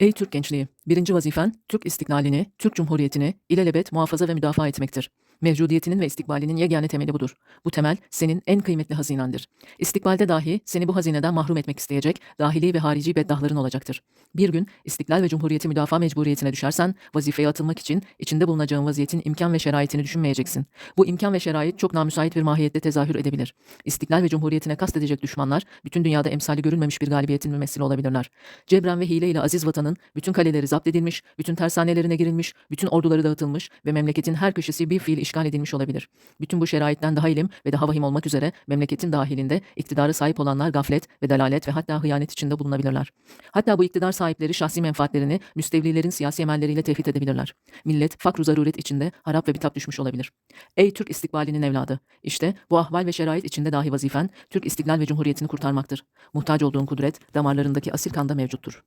Ey Türk gençliği! Birinci vazifen, Türk istiklalini, Türk Cumhuriyeti'ni ilelebet muhafaza ve müdafaa etmektir. Mevcudiyetinin ve istikbalinin yegane temeli budur. Bu temel, senin en kıymetli hazinendir. İstikbalde dahi seni bu hazineden mahrum etmek isteyecek, dahili ve harici beddahların olacaktır. Bir gün, istiklal ve cumhuriyeti müdafaa mecburiyetine düşersen, vazifeye atılmak için içinde bulunacağın vaziyetin imkan ve şeraitini düşünmeyeceksin. Bu imkan ve şerait çok namüsait bir mahiyette tezahür edebilir. İstiklal ve cumhuriyetine kastedecek düşmanlar, bütün dünyada emsali görülmemiş bir galibiyetin mümessili olabilirler. Cebren ve hile ile aziz vatanın bütün kaleleri zapt edilmiş, bütün tersanelerine girilmiş, bütün orduları dağıtılmış ve memleketin her köşesi bir fiil işgal edilmiş olabilir. Bütün bu şeraitten daha ilim ve daha vahim olmak üzere memleketin dahilinde iktidara sahip olanlar gaflet ve delalet ve hatta hıyanet içinde bulunabilirler. Hatta bu iktidar sahipleri şahsi menfaatlerini müstevlilerin siyasi emelleriyle tevhid edebilirler. Millet fakru zaruret içinde harap ve bitap düşmüş olabilir. Ey Türk istikbalinin evladı! İşte bu ahval ve şerait içinde dahi vazifen Türk istiklal ve cumhuriyetini kurtarmaktır. Muhtaç olduğun kudret damarlarındaki asil kanda mevcuttur.